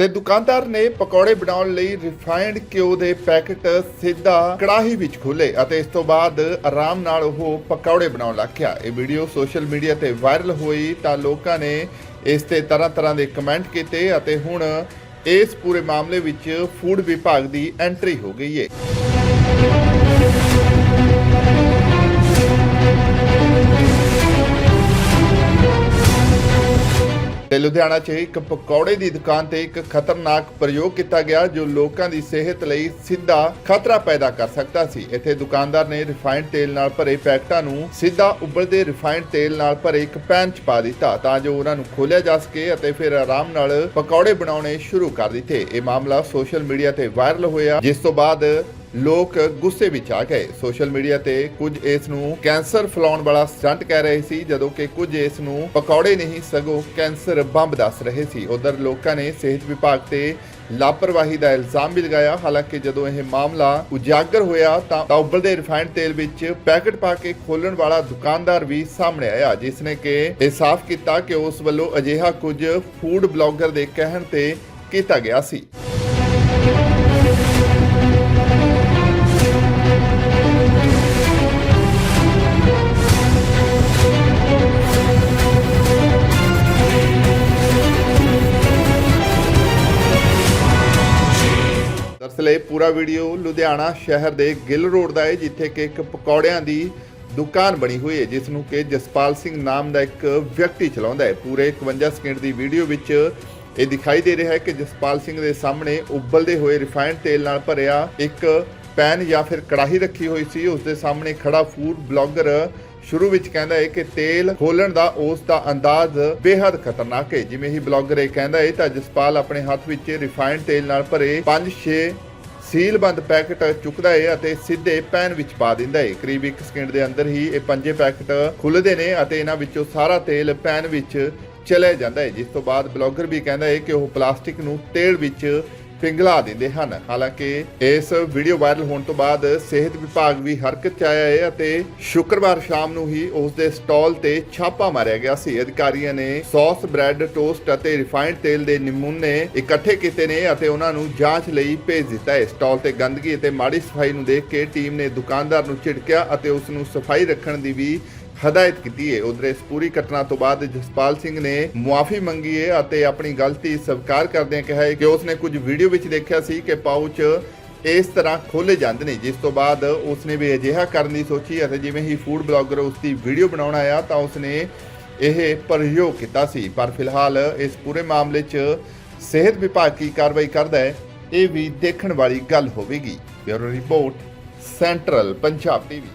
ਤੇ ਦੁਕਾਨਦਾਰ ਨੇ ਪਕੌੜੇ ਬਣਾਉਣ ਲਈ ਰਿਫਾਈਨਡ ਘਿਓ ਦੇ ਪੈਕੇਟ ਸਿੱਧਾ ਕੜਾਹੀ ਵਿੱਚ ਖੋਲੇ ਅਤੇ ਇਸ ਤੋਂ ਬਾਅਦ ਆਰਾਮ ਨਾਲ ਉਹ ਪਕੌੜੇ ਬਣਾਉਣ ਲੱਗਿਆ ਇਹ ਵੀਡੀਓ ਸੋਸ਼ਲ ਮੀਡੀਆ ਤੇ ਵਾਇਰਲ ਹੋਈ ਤਾਂ ਲੋਕਾਂ ਨੇ ਇਸ ਤੇ ਤਰ੍ਹਾਂ ਤਰ੍ਹਾਂ ਦੇ ਕਮੈਂਟ ਕੀਤੇ ਅਤੇ ਹੁਣ ਇਸ ਪੂਰੇ ਮਾਮਲੇ ਵਿੱਚ ਫੂਡ ਵਿਭਾਗ ਦੀ ਐਂਟਰੀ ਹੋ ਗਈ ਹੈ ਤੇ ਲੁਧਿਆਣਾ 'ਚ ਇੱਕ ਪਕੌੜੇ ਦੀ ਦੁਕਾਨ ਤੇ ਇੱਕ ਖਤਰਨਾਕ ਪ੍ਰਯੋਗ ਕੀਤਾ ਗਿਆ ਜੋ ਲੋਕਾਂ ਦੀ ਸਿਹਤ ਲਈ ਸਿੱਧਾ ਖਤਰਾ ਪੈਦਾ ਕਰ ਸਕਦਾ ਸੀ। ਇੱਥੇ ਦੁਕਾਨਦਾਰ ਨੇ ਰਿਫਾਈਨਡ ਤੇਲ ਨਾਲ ਭਰੇ ਪੈਕਟਾਂ ਨੂੰ ਸਿੱਧਾ ਉਬਲਦੇ ਰਿਫਾਈਨਡ ਤੇਲ ਨਾਲ ਭਰੇ ਇੱਕ ਪੈਨ 'ਚ ਪਾ ਦਿੱਤਾ ਤਾਂ ਜੋ ਉਹਨਾਂ ਨੂੰ ਖੋਲਿਆ ਜਾ ਸਕੇ ਅਤੇ ਫਿਰ ਆਰਾਮ ਨਾਲ ਪਕੌੜੇ ਬਣਾਉਣੇ ਸ਼ੁਰੂ ਕਰ ਦਿੱਤੇ। ਇਹ ਮਾਮਲਾ ਸੋਸ਼ਲ ਮੀਡੀਆ ਤੇ ਵਾਇਰਲ ਹੋਇਆ, ਜਿਸ ਤੋਂ ਬਾਅਦ ਲੋਕ ਗੁੱਸੇ ਵਿੱਚ ਆ ਗਏ। ਸੋਸ਼ਲ ਮੀਡੀਆ ਤੇ ਕੁਝ ਇਸ ਨੂੰ ਕੈਂਸਰ ਫੈਲਾਉਣ ਵਾਲਾ ਸਟੰਟ ਕਹਿ ਰਹੇ ਸੀ, ਜਦੋਂ ਕਿ ਕੁਝ ਇਸ ਨੂੰ ਪਕੌੜੇ ਨਹੀਂ, ਸਗੋਂ ਕੈਂਸਰ ਬੰਬ ਦੱਸ ਰਹੇ ਸੀ। ਉਧਰ ਲੋਕਾਂ ਨੇ ਸਿਹਤ ਵਿਭਾਗ ਤੇ ਲਾਪਰਵਾਹੀ ਦਾ ਇਲਜ਼ਾਮ ਵੀ ਲਗਾਇਆ। ਹਾਲਾਂਕਿ ਜਦੋਂ ਇਹ ਮਾਮਲਾ ਉਜਾਗਰ ਹੋਇਆ ਤਾਂ ਤਾਂ ਉਬਲਦੇ ਰਿਫਾਈਨਡ ਤੇਲ ਵਿੱਚ ਪੈਕੇਟ ਪਾ ਕੇ ਖੋਲਣ ਵਾਲਾ ਦੁਕਾਨਦਾਰ ਵੀ ਸਾਹਮਣੇ ਆਇਆ, ਜਿਸ ਨੇ ਕਿ ਇਹ ਸਾਫ਼ ਕੀਤਾ ਕਿ ਉਸ ਵੱਲੋਂ ਅਜਿਹਾ ਕੁਝ ਫੂਡ ਬਲੌਗਰ ਦੇ ਕਹਿਣ ਤੇ ਕੀਤਾ ਗਿਆ ਸੀ। ਦਰਅਸਲ ਇਹ ਪੂਰਾ ਵੀਡੀਓ ਲੁਧਿਆਣਾ ਸ਼ਹਿਰ ਦੇ ਗਿੱਲ ਰੋਡ ਦਾ ਹੈ, ਜਿੱਥੇ ਕਿ ਇੱਕ ਪਕੌੜਿਆਂ ਦੀ ਦੁਕਾਨ ਬਣੀ ਹੋਈ ਹੈ, ਜਿਸ ਨੂੰ ਕਿ ਜਸਪਾਲ ਸਿੰਘ ਨਾਮ ਦਾ ਇੱਕ ਵਿਅਕਤੀ ਚਲਾਉਂਦਾ ਹੈ। ਪੂਰੇ 51 ਸਕਿੰਟ ਦੀ ਵੀਡੀਓ ਵਿੱਚ ਇਹ ਦਿਖਾਈ ਦੇ ਰਿਹਾ ਹੈ ਕਿ ਜਸਪਾਲ ਸਿੰਘ ਦੇ ਸਾਹਮਣੇ ਉਬਲਦੇ ਹੋਏ ਰਿਫਾਈਨਡ ਤੇਲ ਨਾਲ ਭਰਿਆ ਇੱਕ ਪੈਨ ਜਾਂ ਫਿਰ ਕੜਾਹੀ ਰੱਖੀ ਹੋਈ ਸੀ। ਉਸ ਦੇ ਸਾਹਮਣੇ ਖੜਾ ਫੂਡ ਬਲੌਗਰ ਸ਼ੁਰੂ ਵਿੱਚ ਕਹਿੰਦਾ ਹੈ ਕਿ ਤੇਲ ਖੋਲਣ ਦਾ ਉਸ ਦਾ ਅੰਦਾਜ਼ ਬੇहद ਖਤਰਨਾਕ ਹੈ ਜਿਵੇਂ ਹੀ ਬਲੌਗਰ ਇਹ ਕਹਿੰਦਾ ਹੈ ਤਾਂ ਜਸਪਾਲ ਆਪਣੇ ਹੱਥ ਵਿੱਚ ਰਿਫਾਈਨਡ ਤੇਲ ਨਾਲ ਭਰੇ 5-6 ਸੀਲਬੰਦ ਪੈਕਟ ਚੁੱਕਦਾ ਹੈ ਅਤੇ ਸਿੱਧੇ ਪੈਨ ਵਿੱਚ ਪਾ ਦਿੰਦਾ ਹੈ ਕਰੀਬ 1 ਸਕਿੰਟ ਦੇ ਅੰਦਰ ਹੀ ਇਹ ਪੰਜੇ ਪੈਕਟ ਖੁੱਲਦੇ ਨੇ ਅਤੇ ਇਹਨਾਂ ਵਿੱਚੋਂ ਸਾਰਾ ਤੇਲ ਪੈਨ ਵਿੱਚ ਚਲੇ ਜਾਂਦਾ ਹੈ ਜਿਸ ਤੋਂ ਬਾਅਦ ਬਲੌਗਰ ਵੀ ਕਹਿੰਦਾ ਹੈ ਕਿ ਉਹ ਪਲਾਸਟਿਕ ਨੂੰ ਤੇਲ ਵਿੱਚ ਪਿੰਗਲਾ ਦਿੰਦੇ ਹਨ। ਹਾਲਾਂਕਿ ਇਸ ਵੀਡੀਓ ਵਾਇਰਲ ਹੋਣ ਤੋਂ ਬਾਅਦ ਸਿਹਤ ਵਿਭਾਗ ਵੀ ਹਰਕਤ 'ਚ ਆਇਆ ਹੈ ਅਤੇ ਸ਼ੁੱਕਰਵਾਰ ਸ਼ਾਮ ਨੂੰ ਹੀ ਉਸ ਦੇ ਸਟਾਲ ਤੇ ਛਾਪਾ ਮਾਰਿਆ ਗਿਆ ਸੀ। ਅਧਿਕਾਰੀਆਂ ਨੇ ਸੌਸ, ਬ੍ਰੈਡ, ਟੋਸਟ ਅਤੇ ਰਿਫਾਈਨਡ ਤੇਲ ਦੇ ਨਮੂਨੇ ਇਕੱਠੇ ਕੀਤੇ ਨੇ ਅਤੇ ਉਹਨਾਂ ਨੂੰ ਜਾਂਚ ਲਈ ਭੇਜ ਦਿੱਤਾ ਹੈ। ਸਟਾਲ ਤੇ ਗੰਦਗੀ ਅਤੇ ਮਾੜੀ ਸਫ਼ਾਈ ਨੂੰ ਦੇਖ ਕੇ ਟੀਮ ਨੇ ਦੁਕਾਨਦਾਰ ਨੂੰ ਝਿੜਕਿਆ ਅਤੇ ਉਸ ਨੂੰ ਸਫ਼ਾਈ ਰੱਖਣ ਦੀ ਵੀ ਹਦਾਇਤ ਕੀਤੀ ਹੈ। ਉਧਰ ਇਸ ਪੂਰੀ ਘਟਨਾ ਤੋਂ ਬਾਅਦ ਜਸਪਾਲ ਸਿੰਘ ਨੇ ਮੁਆਫੀ ਮੰਗੀ ਹੈ ਅਤੇ ਆਪਣੀ ਗਲਤੀ ਸਵੀਕਾਰ ਕਰਦਿਆਂ ਕਿਹਾ ਹੈ ਕਿ ਉਸਨੇ ਕੁਝ ਵੀਡੀਓ ਵਿੱਚ ਦੇਖਿਆ ਸੀ ਕਿ ਪਾਊਚ ਇਸ ਤਰ੍ਹਾਂ ਖੋਲੇ ਜਾਂਦੇ ਨੇ। ਜਿਸ ਤੋਂ ਬਾਅਦ ਉਸਨੇ ਵੀ ਅਜਿਹਾ ਕਰਨ ਦੀ ਸੋਚੀ ਅਤੇ ਜਿਵੇਂ ਹੀ ਫੂਡ ਬਲੌਗਰ ਉਸਦੀ ਵੀਡੀਓ ਬਣਾਉਣ ਆਇਆ ਤਾਂ ਉਸਨੇ ਇਹ ਪ੍ਰਯੋਗ ਕੀਤਾ ਸੀ। ਪਰ ਫਿਲਹਾਲ ਇਸ ਪੂਰੇ ਮਾਮਲੇ 'ਚ ਸਿਹਤ ਵਿਭਾਗ ਕੀ ਕਾਰਵਾਈ ਕਰਦਾ ਹੈ, ਇਹ ਵੀ ਦੇਖਣ ਵਾਲੀ ਗੱਲ ਹੋਵੇਗੀ। Bureau report, central Punjab TV.